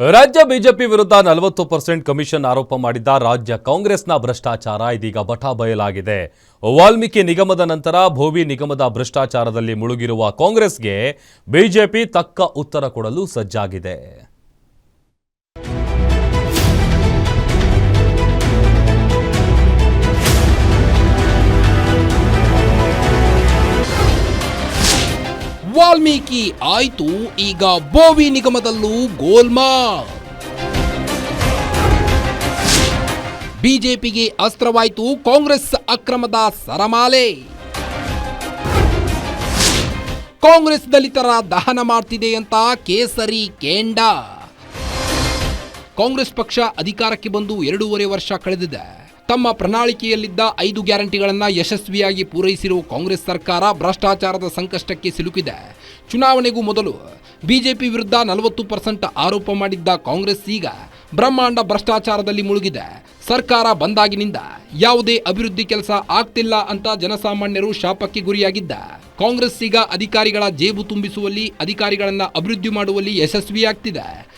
ರಾಜ್ಯ ಬಿಜೆಪಿ ವಿರುದ್ಧ ನಲವತ್ತು ಪರ್ಸೆಂಟ್ ಕಮಿಷನ್ ಆರೋಪ ಮಾಡಿದ್ದ ರಾಜ್ಯ ಕಾಂಗ್ರೆಸ್ನ ಭ್ರಷ್ಟಾಚಾರ ಇದೀಗ ಬಟ ಬಯಲಾಗಿದೆ. ವಾಲ್ಮೀಕಿ ನಿಗಮದ ನಂತರ ಭೋವಿ ನಿಗಮದ ಭ್ರಷ್ಟಾಚಾರದಲ್ಲಿ ಮುಳುಗಿರುವ ಕಾಂಗ್ರೆಸ್ಗೆ ಬಿಜೆಪಿ ತಕ್ಕ ಉತ್ತರ ಕೊಡಲು ಸಜ್ಜಾಗಿದೆ. ವಾಲ್ಮೀಕಿ, ಆಯ್ತು, ಈಗ ಬೋವಿ ನಿಗಮದಲ್ಲೂ ಗೋಲ್ಮಾ ಬಿಜೆಪಿಗೆ ಅಸ್ತ್ರವಾಯ್ತು ಕಾಂಗ್ರೆಸ್ ಅಕ್ರಮದ ಸರಮಾಲೆ. ಕಾಂಗ್ರೆಸ್ ದಲಿತರ ದಹನ ಮಾಡ್ತಿದೆ ಅಂತ ಕೇಸರಿ ಕೇಂಡ. ಕಾಂಗ್ರೆಸ್ ಪಕ್ಷ ಅಧಿಕಾರಕ್ಕೆ ಬಂದು ಎರಡೂವರೆ ವರ್ಷ ಕಳೆದಿದೆ. ತಮ್ಮ ಪ್ರಣಾಳಿಕೆಯಲ್ಲಿದ್ದ ಐದು ಗ್ಯಾರಂಟಿಗಳನ್ನು ಯಶಸ್ವಿಯಾಗಿ ಪೂರೈಸಿರುವ ಕಾಂಗ್ರೆಸ್ ಸರ್ಕಾರ ಭ್ರಷ್ಟಾಚಾರದ ಸಂಕಷ್ಟಕ್ಕೆ ಸಿಲುಕಿದೆ. ಚುನಾವಣೆಗೂ ಮೊದಲು ಬಿಜೆಪಿ ವಿರುದ್ಧ ನಲವತ್ತು ಪರ್ಸೆಂಟ್ ಆರೋಪ ಮಾಡಿದ್ದ ಕಾಂಗ್ರೆಸ್ ಈಗ ಬ್ರಹ್ಮಾಂಡ ಭ್ರಷ್ಟಾಚಾರದಲ್ಲಿ ಮುಳುಗಿದೆ. ಸರ್ಕಾರ ಬಂದಾಗಿನಿಂದ ಯಾವುದೇ ಅಭಿವೃದ್ಧಿ ಕೆಲಸ ಆಗ್ತಿಲ್ಲ ಅಂತ ಜನಸಾಮಾನ್ಯರು ಶಾಪಕ್ಕೆ ಗುರಿಯಾಗಿದ್ದ. ಕಾಂಗ್ರೆಸ್ ಈಗ ಅಧಿಕಾರಿಗಳ ಜೇಬು ತುಂಬಿಸುವಲ್ಲಿ, ಅಧಿಕಾರಿಗಳನ್ನ ಅಭಿವೃದ್ಧಿ ಮಾಡುವಲ್ಲಿ ಯಶಸ್ವಿಯಾಗ್ತಿದೆ.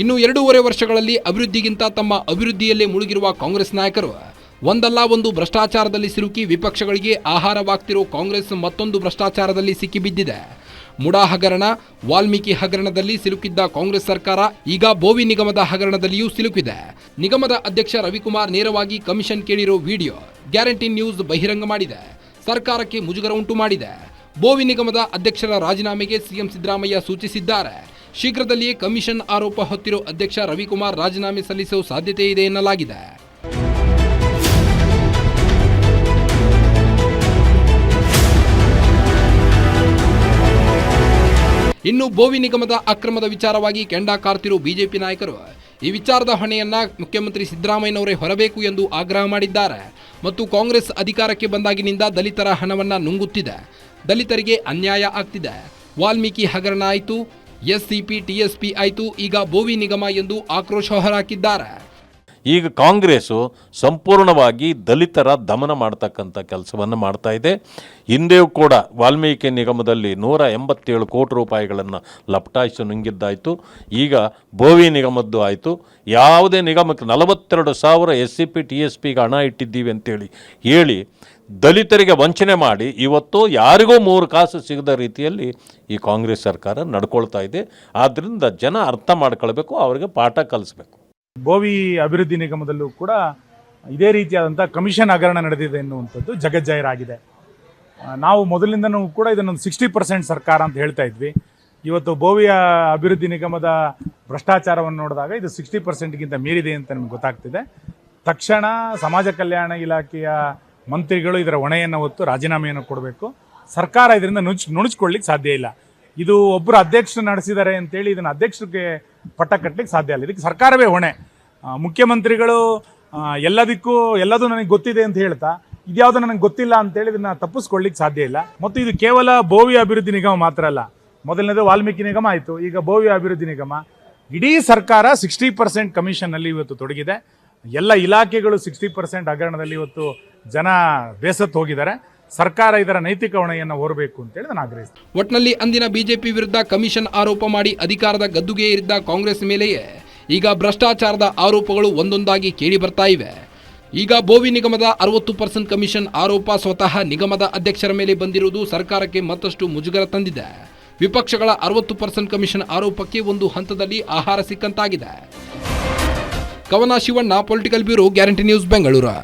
ಇನ್ನು ಎರಡೂವರೆ ವರ್ಷಗಳಲ್ಲಿ ಅಭಿವೃದ್ಧಿಗಿಂತ ತಮ್ಮ ಅಭಿವೃದ್ಧಿಯಲ್ಲೇ ಮುಳುಗಿರುವ ಕಾಂಗ್ರೆಸ್ ನಾಯಕರು, ಒಂದಲ್ಲ ಒಂದು ಭ್ರಷ್ಟಾಚಾರದಲ್ಲಿ ಸಿಲುಕಿ ವಿಪಕ್ಷಗಳಿಗೆ ಆಹಾರವಾಗ್ತಿರೋ ಕಾಂಗ್ರೆಸ್ ಮತ್ತೊಂದು ಭ್ರಷ್ಟಾಚಾರದಲ್ಲಿ ಸಿಕ್ಕಿಬಿದ್ದಿದೆ. ಮುಡಾ ಹಗರಣ, ವಾಲ್ಮೀಕಿ ಹಗರಣದಲ್ಲಿ ಸಿಲುಕಿದ್ದ ಕಾಂಗ್ರೆಸ್ ಸರ್ಕಾರ ಈಗ ಬೋವಿ ನಿಗಮದ ಹಗರಣದಲ್ಲಿಯೂ ಸಿಲುಕಿದೆ. ನಿಗಮದ ಅಧ್ಯಕ್ಷ ರವಿಕುಮಾರ್ ನೇರವಾಗಿ ಕಮಿಷನ್ ಕೇಳಿರೋ ವಿಡಿಯೋ ಗ್ಯಾರಂಟಿ ನ್ಯೂಸ್ ಬಹಿರಂಗ ಮಾಡಿದೆ. ಸರ್ಕಾರಕ್ಕೆ ಮುಜುಗರ ಉಂಟು ಮಾಡಿದೆ. ಬೋವಿ ನಿಗಮದ ಅಧ್ಯಕ್ಷರ ರಾಜೀನಾಮೆಗೆ ಸಿಎಂ ಸಿದ್ದರಾಮಯ್ಯ ಸೂಚಿಸಿದ್ದಾರೆ. ಶೀಘ್ರದಲ್ಲಿಯೇ ಕಮಿಷನ್ ಆರೋಪ ಹೊತ್ತಿರೋ ಅಧ್ಯಕ್ಷ ರವಿಕುಮಾರ್ ರಾಜೀನಾಮೆ ಸಲ್ಲಿಸುವ ಸಾಧ್ಯತೆ ಇದೆ ಎನ್ನಲಾಗಿದೆ. ಇನ್ನು ಬೋವಿ ನಿಗಮದ ಅಕ್ರಮದ ವಿಚಾರವಾಗಿ ಕೆಂಡಾ ಕಾರ್ತಿರೋ ಬಿಜೆಪಿ ನಾಯಕರು ಈ ವಿಚಾರದ ಹೊಣೆಯನ್ನ ಮುಖ್ಯಮಂತ್ರಿ ಸಿದ್ದರಾಮಯ್ಯನವರೇ ಹೊರಬೇಕು ಎಂದು ಆಗ್ರಹ ಮಾಡಿದ್ದಾರೆ. ಮತ್ತು ಕಾಂಗ್ರೆಸ್ ಅಧಿಕಾರಕ್ಕೆ ಬಂದಾಗಿನಿಂದ ದಲಿತರ ಹಣವನ್ನ ನುಂಗುತ್ತಿದೆ. ದಲಿತರಿಗೆ ಅನ್ಯಾಯ ಆಗ್ತಿದೆ. ವಾಲ್ಮೀಕಿ ಹಗರಣ ಆಯಿತು. ಎಸ್ಸಿಪಿ, ಟಿಎಸ್ಪಿ ಆಯಿತು, ಈಗ ಬೋವಿ ನಿಗಮ ಎಂದು ಆಕ್ರೋಶ ಹೊರಹಾಕಿದ್ದಾರೆ. ಈಗ ಕಾಂಗ್ರೆಸ್ಸು ಸಂಪೂರ್ಣವಾಗಿ ದಲಿತರ ದಮನ ಮಾಡ್ತಕ್ಕಂಥ ಕೆಲಸವನ್ನು ಮಾಡ್ತಾ ಇದೆ. ಹಿಂದೆಯೂ ಕೂಡ ವಾಲ್ಮೀಕಿ ನಿಗಮದಲ್ಲಿ ನೂರ ಎಂಬತ್ತೇಳು ಕೋಟಿ ರೂಪಾಯಿಗಳನ್ನು ಲಪಟಾಯಿಸಿ ನುಂಗಿದ್ದಾಯಿತು. ಈಗ ಬೋವಿ ನಿಗಮದ್ದು ಆಯಿತು. ಯಾವುದೇ ನಿಗಮಕ್ಕೆ ನಲವತ್ತೆರಡು ಸಾವಿರ S C P T S ಪಿಗೆ ಹಣ ಇಟ್ಟಿದ್ದೀವಿ ಅಂತೇಳಿ ಹೇಳಿ ದಲಿತರಿಗೆ ವಂಚನೆ ಮಾಡಿ ಇವತ್ತು ಯಾರಿಗೂ ಮೂರು ಕಾಸು ಸಿಗದ ರೀತಿಯಲ್ಲಿ ಈ ಕಾಂಗ್ರೆಸ್ ಸರ್ಕಾರ ನಡ್ಕೊಳ್ತಾ ಇದೆ. ಆದ್ದರಿಂದ ಜನ ಅರ್ಥ ಮಾಡ್ಕೊಳ್ಬೇಕು, ಅವರಿಗೆ ಪಾಠ ಕಲಿಸ್ಬೇಕು. ಬೋವಿ ಅಭಿವೃದ್ಧಿ ನಿಗಮದಲ್ಲೂ ಕೂಡ ಇದೇ ರೀತಿಯಾದಂಥ ಕಮಿಷನ್ ಹಗರಣ ನಡೆದಿದೆ ಎನ್ನುವಂಥದ್ದು ಜಗಜ್ಜಾಹೀರಾಗಿದೆ ನಾವು ಮೊದಲಿಂದನೂ ಕೂಡ ಇದನ್ನೊಂದು ಸಿಕ್ಸ್ಟಿ ಪರ್ಸೆಂಟ್ ಸರ್ಕಾರ ಅಂತ ಹೇಳ್ತಾ ಇದ್ವಿ. ಇವತ್ತು ಬೋವಿಯ ಅಭಿವೃದ್ಧಿ ನಿಗಮದ ಭ್ರಷ್ಟಾಚಾರವನ್ನು ನೋಡಿದಾಗ ಇದು ಸಿಕ್ಸ್ಟಿ ಪರ್ಸೆಂಟ್ಗಿಂತ ಮೀರಿದೆ ಅಂತ ನಮ್ಗೆ ಗೊತ್ತಾಗ್ತಿದೆ. ತಕ್ಷಣ ಸಮಾಜ ಕಲ್ಯಾಣ ಇಲಾಖೆಯ ಮಂತ್ರಿಗಳು ಇದರ ಹೊಣೆಯನ್ನು ಹೊತ್ತು ರಾಜೀನಾಮೆಯನ್ನು ಕೊಡಬೇಕು. ಸರ್ಕಾರ ಇದರಿಂದ ನುಣುಚ್ ನುಣುಚ್ಕೊಳ್ಳಿಕ್ಕೆ ಸಾಧ್ಯ ಇಲ್ಲ. ಇದು ಒಬ್ಬರು ಅಧ್ಯಕ್ಷರು ನಡೆಸಿದ್ದಾರೆ ಅಂತೇಳಿ ಇದನ್ನು ಅಧ್ಯಕ್ಷರಿಗೆ ಪಟ್ಟ ಕಟ್ಟಲಿಕ್ಕೆ ಸಾಧ್ಯ ಇಲ್ಲ. ಇದಕ್ಕೆ ಸರ್ಕಾರವೇ ಹೊಣೆ. ಮುಖ್ಯಮಂತ್ರಿಗಳು ಎಲ್ಲದಕ್ಕೂ ಎಲ್ಲದೂ ನನಗೆ ಗೊತ್ತಿದೆ ಅಂತ ಹೇಳ್ತಾ, ಇದ್ಯಾವುದು ನನಗೆ ಗೊತ್ತಿಲ್ಲ ಅಂತೇಳಿ ಇದನ್ನು ತಪ್ಪಿಸ್ಕೊಳ್ಳಿಕ್ಕೆ ಸಾಧ್ಯ ಇಲ್ಲ. ಮತ್ತು ಇದು ಕೇವಲ ಬೋವಿ ಅಭಿವೃದ್ಧಿ ನಿಗಮ ಮಾತ್ರ ಅಲ್ಲ. ಮೊದಲನೇದು ವಾಲ್ಮೀಕಿ ನಿಗಮ ಆಯಿತು. ಈಗ ಬೋವಿ ಅಭಿವೃದ್ಧಿ ನಿಗಮ. ಇಡೀ ಸರ್ಕಾರ ಸಿಕ್ಸ್ಟಿ ಪರ್ಸೆಂಟ್ ಕಮಿಷನ್ನಲ್ಲಿ ಇವತ್ತು ತೊಡಗಿದೆ. ಎಲ್ಲ ಇಲಾಖೆಗಳು ಸಿಕ್ಸ್ಟಿ ಪರ್ಸೆಂಟ್ ಹಗರಣದಲ್ಲಿ ಇವತ್ತು ಜನ ಬೇಸತ್ತು ಹೋಗಿದ್ದಾರೆ. ಸರ್ಕಾರ ಇದರ ನೈತಿಕ ಹೊಣೆಯನ್ನು ಹೊರಬೇಕು ಅಂತೇಳಿ ನಾನು ಆಗ್ರಹಿಸ್ತೇನೆ. ಒಟ್ನಲ್ಲಿ ಅಂದಿನ ಬಿಜೆಪಿ ವಿರುದ್ಧ ಕಮಿಷನ್ ಆರೋಪ ಮಾಡಿ ಅಧಿಕಾರದ ಗದ್ದುಗೆ ಏರಿದ್ದ ಕಾಂಗ್ರೆಸ್ ಮೇಲೆಯೇ ಈಗ ಭ್ರಷ್ಟಾಚಾರದ ಆರೋಪಗಳು ಒಂದೊಂದಾಗಿ ಕೇಳಿ ಬರ್ತಾ ಇವೆ. ಈಗ ಬೋವಿ ನಿಗಮದ ಅರವತ್ತು ಪರ್ಸೆಂಟ್ ಕಮಿಷನ್ ಆರೋಪ ಸ್ವತಃ ನಿಗಮದ ಅಧ್ಯಕ್ಷರ ಮೇಲೆ ಬಂದಿರುವುದು ಸರ್ಕಾರಕ್ಕೆ ಮತ್ತಷ್ಟು ಮುಜುಗರ ತಂದಿದೆ. ವಿಪಕ್ಷಗಳ ಅರವತ್ತು ಪರ್ಸೆಂಟ್ ಕಮಿಷನ್ ಆರೋಪಕ್ಕೆ ಒಂದು ಹಂತದಲ್ಲಿ ಆಹಾರ ಸಿಕ್ಕಂತಾಗಿದೆ. Kavana Shivanna political bureau, Guarantee News, Bengaluru.